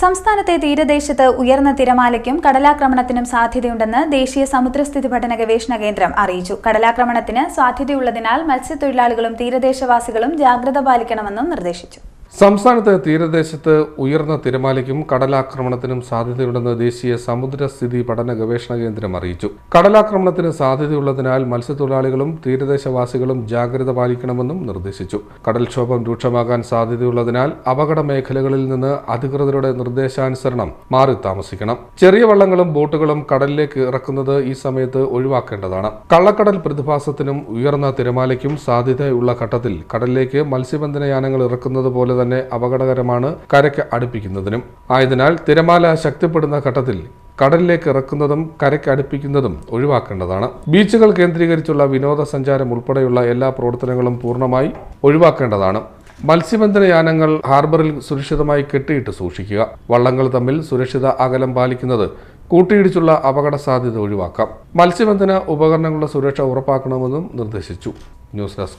സംസ്ഥാനത്തെ തീരദേശത്ത് ഉയർന്ന തിരമാലയ്ക്കും കടലാക്രമണത്തിനും സാധ്യതയുണ്ടെന്ന് ദേശീയ സമുദ്രസ്ഥിതി പഠന ഗവേഷണ കേന്ദ്രം അറിയിച്ചു. കടലാക്രമണത്തിന് സാധ്യതയുള്ളതിനാൽ മത്സ്യത്തൊഴിലാളികളും തീരദേശവാസികളും ജാഗ്രത പാലിക്കണമെന്നും നിർദ്ദേശിച്ചു. സംസ്ഥാനത്ത് തീരദേശത്ത് ഉയർന്ന തിരമാലയ്ക്കും കടലാക്രമണത്തിനും സാധ്യതയുണ്ടെന്ന് ദേശീയ സമുദ്രസ്ഥിതി പഠന ഗവേഷണ കേന്ദ്രം അറിയിച്ചു. കടലാക്രമണത്തിന് സാധ്യതയുള്ളതിനാൽ മത്സ്യത്തൊഴിലാളികളും തീരദേശവാസികളും ജാഗ്രത പാലിക്കണമെന്നും നിർദ്ദേശിച്ചു. കടൽക്ഷോഭം രൂക്ഷമാകാൻ സാധ്യതയുള്ളതിനാൽ അപകട മേഖലകളിൽ നിന്ന് അധികൃതരുടെ നിർദ്ദേശാനുസരണം മാറി താമസിക്കണം. ചെറിയ വള്ളങ്ങളും ബോട്ടുകളും കടലിലേക്ക് ഇറക്കുന്നത് ഈ സമയത്ത് ഒഴിവാക്കേണ്ടതാണ്. കള്ളക്കടൽ പ്രതിഭാസത്തിനും ഉയർന്ന തിരമാലയ്ക്കും സാധ്യതയുള്ള ഘട്ടത്തിൽ കടലിലേക്ക് മത്സ്യബന്ധന യാനങ്ങൾ ഇറക്കുന്നത് പോലെ തന്നെ അപകടകരമാണ് കരയ്ക്ക് അടുപ്പിക്കുന്നതിനും. ആയതിനാൽ തിരമാല ശക്തിപ്പെടുന്ന ഘട്ടത്തിൽ കടലിലേക്ക് ഇറക്കുന്നതും കരയ്ക്ക് അടുപ്പിക്കുന്നതും ഒഴിവാക്കേണ്ടതാണ്. ബീച്ചുകൾ കേന്ദ്രീകരിച്ചുള്ള വിനോദസഞ്ചാരം ഉൾപ്പെടെയുള്ള എല്ലാ പ്രവർത്തനങ്ങളും പൂർണമായി ഒഴിവാക്കേണ്ടതാണ്. മത്സ്യബന്ധന യാനങ്ങൾ ഹാർബറിൽ സുരക്ഷിതമായി കെട്ടിയിട്ട് സൂക്ഷിക്കുക. വള്ളങ്ങൾ തമ്മിൽ സുരക്ഷിത അകലം പാലിക്കുന്നത് കൂട്ടിയിടിച്ചുള്ള അപകട സാധ്യത ഒഴിവാക്കാം. മത്സ്യബന്ധന ഉപകരണങ്ങളുടെ സുരക്ഷ ഉറപ്പാക്കണമെന്നും നിർദ്ദേശിച്ചു. News desk.